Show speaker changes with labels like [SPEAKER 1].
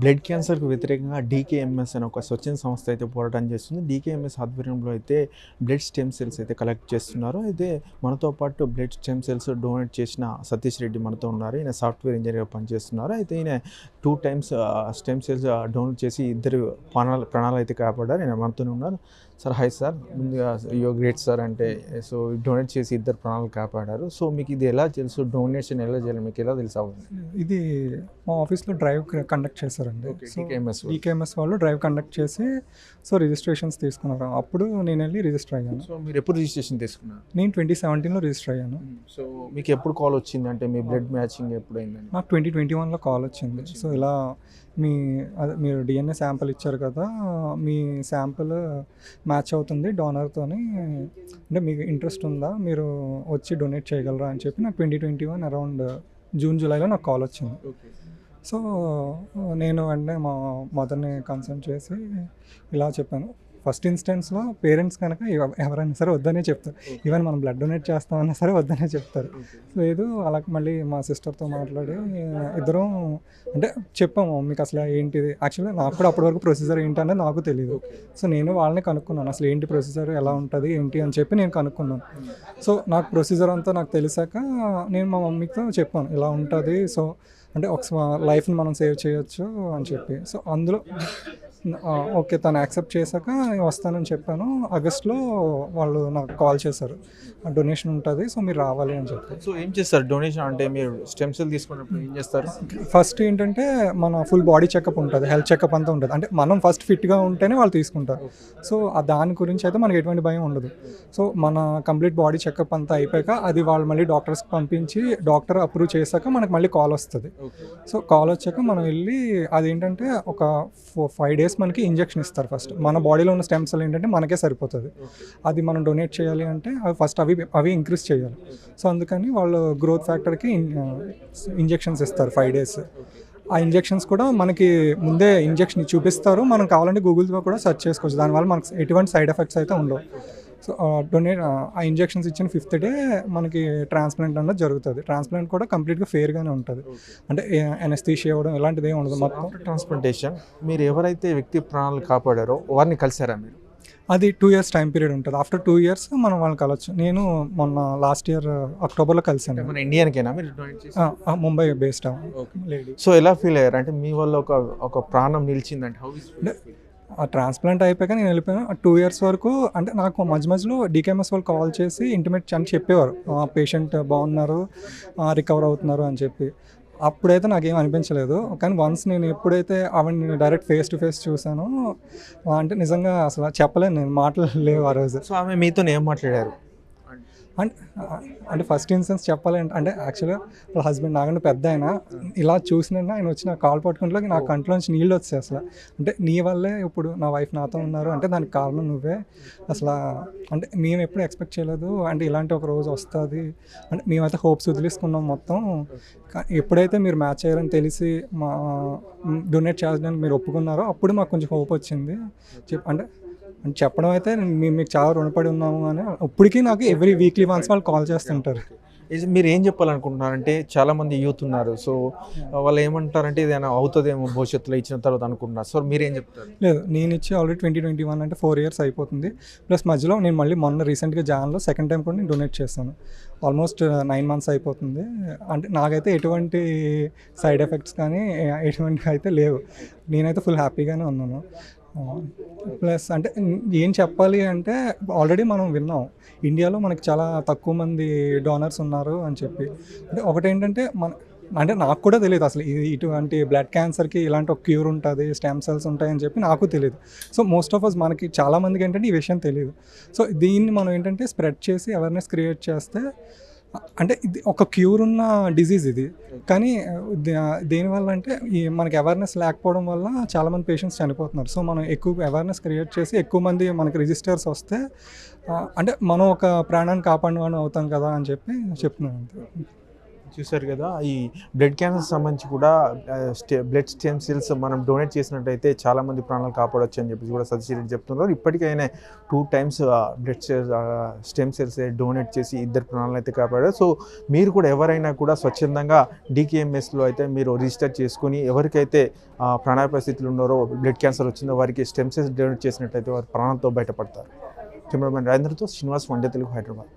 [SPEAKER 1] Blood క్యాన్సర్కు వ్యతిరేకంగా DKMS అనే ఒక స్వచ్ఛంద సంస్థ అయితే పోరాటం చేస్తుంది. డీకేఎంఎస్ ఆధ్వర్యంలో అయితే బ్లడ్ స్టెమ్ సెల్స్ అయితే కలెక్ట్ చేస్తున్నారు. అయితే మనతో పాటు బ్లడ్ స్టెమ్ సెల్స్ డొనేట్ చేసిన సతీష్ రెడ్డి మనతో ఉన్నారు. ఈయన సాఫ్ట్వేర్ ఇంజనీర్గా పనిచేస్తున్నారు. అయితే ఈయన two times stem cells donate చేసి ఇద్దరు ప్రాణాలు ప్రాణాలు అయితే కాపాడారు. ఈయన మనతోనే ఉన్నారు. Sir hi sir. ముందుగా యో గ్రేట్ సార్ అంటే సో డొనేట్ చేసి ఇద్దరు ప్రాణాలు కాపాడారు. సో మీకు ఇది ఎలా తెలుసు? డొనేషన్ ఎలా చేయాలి? మీకు ఎలా తెలుసు?
[SPEAKER 2] ఇది మా ఆఫీస్లో డ్రైవ్ కండక్ట్ చేస్తారు సో
[SPEAKER 1] డీకేఎంఎస్
[SPEAKER 2] ఈకేఎంఎస్ వాళ్ళు. డ్రైవ్ కండక్ట్ చేసి సో రిజిస్ట్రేషన్స్ తీసుకున్నారు. అప్పుడు నేను వెళ్ళి రిజిస్టర్ అయ్యాను.
[SPEAKER 1] సో మీరు ఎప్పుడు రిజిస్ట్రేషన్ తీసుకున్నారు?
[SPEAKER 2] నేను ట్వంటీ సెవెంటీన్లో రిజిస్టర్ అయ్యాను.
[SPEAKER 1] సో మీకు ఎప్పుడు కాల్ వచ్చింది? అంటే మీ బ్లడ్ మ్యాచింగ్ ఎప్పుడైందని?
[SPEAKER 2] నాకు ట్వంటీ ట్వంటీ వన్లో కాల్ వచ్చింది. సో ఇలా మీ అదే మీరు డిఎన్ఏ శాంపుల్ ఇచ్చారు కదా మీ శాంపుల్ మ్యాచ్ అవుతుంది డోనర్తోని అంటే మీకు ఇంట్రెస్ట్ ఉందా? మీరు వచ్చి డొనేట్ చేయగలరా అని చెప్పి నాకు twenty twenty one around June జూలైలో నాకు కాల్ వచ్చింది. సో నేను వెంటనే మా మదర్ని కన్సల్ట్ చేసి ఇలా చెప్పాను. ఫస్ట్ ఇన్స్టెన్స్లో పేరెంట్స్ కనుక ఎవ- ఎవరైనా సరే వద్దనే చెప్తారు. ఈవెన్ మనం బ్లడ్ డొనేట్ చేస్తామన్నా సరే వద్దనే చెప్తారు. లేదు అలా మళ్ళీ మా సిస్టర్తో మాట్లాడి ఇద్దరం అంటే చెప్పాము మీకు అసలు ఏంటిది? యాక్చువల్లీ నాకు కూడా అప్పటి వరకు ప్రొసీజర్ ఏంటి అనేది నాకు తెలియదు సో నేను వాళ్ళని కనుక్కున్నాను. అసలు ఏంటి ప్రొసీజర్? ఎలా ఉంటుంది? ఏంటి? అని చెప్పి నేను కనుక్కున్నాను. సో నాకు ప్రొసీజర్ అంతా నాకు తెలిసాక నేను మా మమ్మీతో చెప్పాను ఇలా ఉంటుంది. సో అంటే ఒక లైఫ్ని మనం సేవ్ చేయొచ్చు అని చెప్పి. సో అందులో ఓకే తను యాక్సెప్ట్ చేశాక నేను వస్తానని చెప్పాను. ఆగస్ట్లో వాళ్ళు నాకు కాల్ చేశారు. డొనేషన్ ఉంటుంది సో మీరు రావాలి అని చెప్పి.
[SPEAKER 1] సో ఏం చేస్తారు? డొనేషన్ అంటే మీరు స్టెమ్ సెల్ తీసుకున్నప్పుడు ఏం చేస్తారు?
[SPEAKER 2] ఫస్ట్ ఏంటంటే మన ఫుల్ బాడీ చెకప్ ఉంటుంది హెల్త్ చెకప్ అంతా ఉంటుంది. అంటే మనం ఫస్ట్ ఫిట్గా ఉంటేనే వాళ్ళు తీసుకుంటారు. సో ఆ దాని గురించి అయితే మనకి ఎటువంటి భయం ఉండదు. సో మన కంప్లీట్ బాడీ చెకప్ అంతా అయిపోయాక అది వాళ్ళు మళ్ళీ డాక్టర్స్కి పంపించి డాక్టర్ అప్రూవ్ చేశాక మనకి మళ్ళీ కాల్ వస్తుంది. సో కాల్ వచ్చాక మనం వెళ్ళి అదేంటంటే ఒక ఫోర్ ఫైవ్ డేస్ మనకి ఇంజెక్షన్ ఇస్తారు ఫస్ట్. మన బాడీలో ఉన్న స్టెమ్ సెల్ ఏంటంటే మనకే సరిపోతుంది. అది మనం డొనేట్ చేయాలి అంటే అవి ఫస్ట్ అవి అవి ఇంక్రీజ్ చేయాలి. సో అందుకని వాళ్ళు గ్రోత్ ఫ్యాక్టర్కి ఇంజెక్షన్స్ ఇస్తారు ఫైవ్ డేస్. ఆ ఇంజెక్షన్స్ కూడా మనకి ముందే ఇంజెక్షన్ చూపిస్తారు. మనం కావాలంటే గూగుల్తో కూడా సెర్చ్ చేసుకోవచ్చు. దానివల్ల మనకు ఎటువంటి సైడ్ ఎఫెక్ట్స్ అయితే ఉండవు. సో డొనేట్ ఆ ఇంజెక్షన్స్ ఇచ్చిన ఫిఫ్త్ డే మనకి ట్రాన్స్ప్లాంట్ అన్నది జరుగుతుంది. ట్రాన్స్ప్లాంట్ కూడా కంప్లీట్గా ఫేర్గానే ఉంటుంది. అంటే ఎనస్థీషియా ఇవ్వడం ఇలాంటిది ఏమి ఉండదు మొత్తం.
[SPEAKER 1] ట్రాన్స్ప్లాంటేషన్ మీరు ఎవరైతే వ్యక్తి ప్రాణాలు కాపాడారో వారిని కలిసారా మీరు?
[SPEAKER 2] అది టూ ఇయర్స్ టైం పీరియడ్ ఉంటుంది. ఆఫ్టర్ టూ ఇయర్స్ మనం వాళ్ళని కలవచ్చు. నేను మొన్న లాస్ట్ ఇయర్ అక్టోబర్లో కలిసాను
[SPEAKER 1] మన ఇండియన్కేనా మీరు
[SPEAKER 2] ముంబై బేస్డ్ లేడీ
[SPEAKER 1] సో ఎలా ఫీల్ అయ్యారు? అంటే మీ వల్ల ఒక ఒక ప్రాణం నిలిచిందంటే హౌ
[SPEAKER 2] ఆ ట్రాన్స్ప్లాంట్ అయిపోయాక నేను వెళ్ళిపోయాను. టూ ఇయర్స్ వరకు అంటే నాకు మధ్య మధ్యలో డీకేఎంఎస్ వాళ్ళు కాల్ చేసి ఇంటిమేట్ అని చెప్పేవారు. పేషెంట్ బాగున్నారు రికవర్ అవుతున్నారు అని చెప్పి. అప్పుడైతే నాకేం అనిపించలేదు. కానీ వన్స్ నేను ఎప్పుడైతే ఆవిడని డైరెక్ట్ ఫేస్ టు ఫేస్ చూసానో అంటే నిజంగా అసలు చెప్పలేను నేను మాటలు లేవు ఆ రోజు.
[SPEAKER 1] సో ఆమె మీతో ఏం మాట్లాడారు?
[SPEAKER 2] అండ్ అంటే ఫస్ట్ ఇన్సెన్స్ చెప్పాలంటే అంటే యాక్చువల్గా వాళ్ళ హస్బెండ్ నాకంటే పెద్ద ఆయన. ఇలా చూసిన ఆయన వచ్చి నా కాల్ పట్టుకుంటే నా కంట్లోంచి నీళ్ళు వచ్చాయి అసలు. అంటే నీ వల్లే ఇప్పుడు నా వైఫ్ నాతో ఉన్నారు. అంటే దానికి కారణం నువ్వే. అసలు అంటే మేము ఎప్పుడు ఎక్స్పెక్ట్ చేయలేదు. అంటే ఇలాంటి ఒక రోజు వస్తుంది. అంటే మేమైతే హోప్స్ వదిలేసుకున్నాం మొత్తం. ఎప్పుడైతే మీరు మ్యాచ్ అయ్యారని తెలిసి మా డొనేట్ చేయడానికి మీరు ఒప్పుకున్నారో అప్పుడు మాకు కొంచెం హోప్ వచ్చింది. చెప్ అంటే అని చెప్పడం అయితే మేము మీకు చాలా రుణపడి ఉన్నాము అని ఇప్పటికీ నాకు ఎవ్రీ వీక్లీ వన్స్ వాళ్ళు కాల్ చేస్తుంటారు.
[SPEAKER 1] మీరు ఏం చెప్పాలనుకుంటున్నారంటే చాలా మంది యూత్ ఉన్నారు. సో వాళ్ళు ఏమంటారంటే ఏదైనా అవుతుందేమో భవిష్యత్తులో ఇచ్చిన తర్వాత అనుకుంటున్నారు సో మీరు ఏం చెప్తారు?
[SPEAKER 2] లేదు నేను ఇచ్చి ఆల్రెడీ ట్వంటీ ట్వంటీ వన్ అంటే ఫోర్ ఇయర్స్ అయిపోతుంది. ప్లస్ మధ్యలో నేను మళ్ళీ మొన్న రీసెంట్గా జాన్లో సెకండ్ టైం కూడా నేను డొనేట్ చేస్తాను ఆల్మోస్ట్ నైన్ మంత్స్ అయిపోతుంది. అంటే నాకైతే ఎటువంటి సైడ్ ఎఫెక్ట్స్ కానీ ఎటువంటి అయితే లేవు. నేనైతే ఫుల్ హ్యాపీగానే ఉన్నాను. ప్లస్ అంటే ఏం చెప్పాలి అంటే ఆల్రెడీ మనం విన్నాం. ఇండియాలో మనకి చాలా తక్కువ మంది డోనర్స్ ఉన్నారు అని చెప్పి. అంటే ఒకటేంటంటే మన అంటే నాకు కూడా తెలియదు అసలు ఇటువంటి బ్లడ్ క్యాన్సర్కి ఇలాంటి ఒక క్యూర్ ఉంటుంది స్టెమ్ సెల్స్ ఉంటాయని చెప్పి నాకు తెలియదు. సో మోస్ట్ ఆఫ్ అస్ మనకి చాలా మందికి ఏంటంటే ఈ విషయం తెలియదు సో దీన్ని మనం ఏంటంటే స్ప్రెడ్ చేసి అవేర్నెస్ క్రియేట్ చేస్తే అంటే ఇది ఒక క్యూర్ ఉన్న డిజీజ్ ఇది. కానీ దే- దేనివల్ల అంటే ఈ మనకి అవేర్నెస్ లేకపోవడం వల్ల చాలామంది పేషెంట్స్ చనిపోతున్నారు. సో మనం ఎక్కువ అవేర్నెస్ క్రియేట్ చేసి ఎక్కువ మంది మనకి రిజిస్టర్స్ వస్తే అంటే మనం ఒక ప్రాణాన్ని కాపాడిన అవుతాం కదా అని చెప్పి చెప్తున్నాను
[SPEAKER 1] చూసారు కదా ఈ బ్లడ్ క్యాన్సర్ సంబంధించి కూడా బ్లడ్ స్టెమ్ సెల్స్ మనం డొనేట్ చేసినట్టయితే చాలా మంది ప్రాణాలు కాపాడొచ్చు అని చెప్పేసి కూడా సతీష్ రెడ్డి చెప్తున్నారు. ఇప్పటికైనా two times blood stem cells donate చేసి ఇద్దరు ప్రాణాలు అయితే కాపాడారు. సో మీరు కూడా ఎవరైనా కూడా స్వచ్ఛందంగా డీకేఎంఎస్లో అయితే మీరు రిజిస్టర్ చేసుకుని ఎవరికైతే ప్రాణాయ పరిస్థితులు ఉన్నారో బ్లడ్ క్యాన్సర్ వచ్చిందో వారికి స్టెమ్ సెల్స్ డొనేట్ చేసినట్టయితే వారి ప్రాణాలతో బయటపడతారు. కెమెరామెన్ రాజేంద్రతో శ్రీనివాస్ వండే తెలుగు హైదరాబాద్.